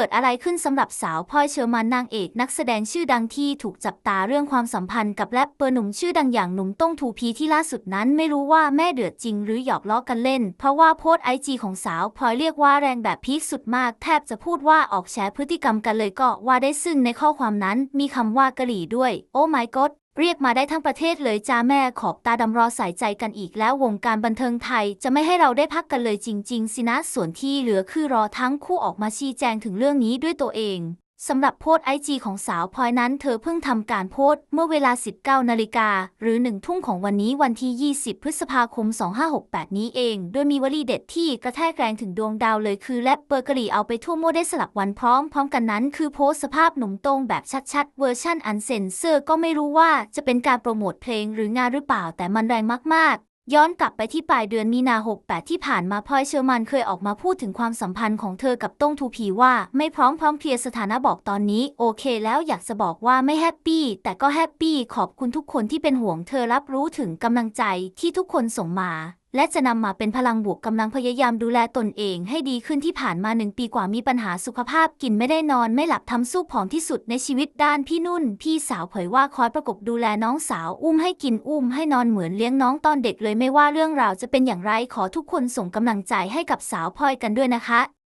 เกิดอะไรขึ้นสำหรับสาวพลอยเชอร์มานนางเอกนักแสดงชื่อดังที่ถูกจับตาเรื่องความสัมพันธ์กับแรปเปอร์หนุ่มชื่อดังอย่างหนุ่มต้งทูพีที่ล่าสุดนั้นไม่รู้ว่าแม่เดือดจริงหรือหยอกล้อกันเล่น เพราะว่าโพสต์ไอจีของสาวพลอยเรียกว่าแรงแบบพีคสุดมาก แทบจะพูดว่าออกแฉพฤติกรรมกันเลยก็ว่าได้ซึ่งในข้อความนั้นมีคำว่ากะหรี่ด้วย โอ้ my god เรียกมาได้ทั้งประเทศเลยจ้าแม่ขอบตาดำรอสายใจกันอีกแล้ววงการบันเทิงไทยจะไม่ให้เราได้พักกันเลยจริง ๆ สินะส่วนที่เหลือคือรอทั้งคู่ออกมาชี้แจงถึงเรื่องนี้ด้วยตัวเอง สำหรับโพสไอจีของสาวพลอยนั้นเธอเพิ่งทำการโพสเมื่อเวลา 19 นาฬิกา หรือ 1 ทุ่มของวันนี้วันที่ 20 พฤษภาคม 2568 นี้เอง โดยมีวลีเด็ดที่กระแทกแรงถึงดวงดาวเลยคือแรปเปอร์กรี่เอาไปทั่วโมได้สลับวันพร้อม พร้อมกันนั้นคือโพสสภาพหนุ่มต้งแบบชัดๆ เวอร์ชั่นอันเซนเซอร์ก็ไม่รู้ว่าจะเป็นการโปรโมทเพลงหรืองานหรือเปล่าแต่มันแรงมากๆ ย้อนกลับไปที่ปลายเดือนมีนา 68 ที่ผ่านมาพลอยเชอร์มันเคยออกมาพูดถึงความสัมพันธ์ของเธอกับต้งทูพีว่าไม่พร้อมพร้อมเคลียร์สถานะบอกตอนนี้ โอเคแล้วอยากจะบอกว่าไม่แฮปปี้แต่ก็แฮปปี้ขอบคุณทุกคนที่เป็นห่วงเธอรับรู้ถึงกำลังใจที่ทุกคนส่งมา และจะนำมาเป็นพลังบวกกำลังพยายามดูแลตนเองให้ดีขึ้นที่ผ่านมาหนึ่งปีกว่ามีปัญหาสุขภาพกินไม่ได้นอนไม่หลับทำสู้ผอมที่สุดในชีวิตด้านพี่นุ่น พี่สาวเผยว่าคอยประกบดูแลน้องสาว อุ้มให้กินอุ้มให้นอนเหมือนเลี้ยงน้องตอนเด็กเลยไม่ว่าเรื่องราวจะเป็นอย่างไรขอทุกคนส่งกำลังใจให้กับสาวพลอยกันด้วยนะคะ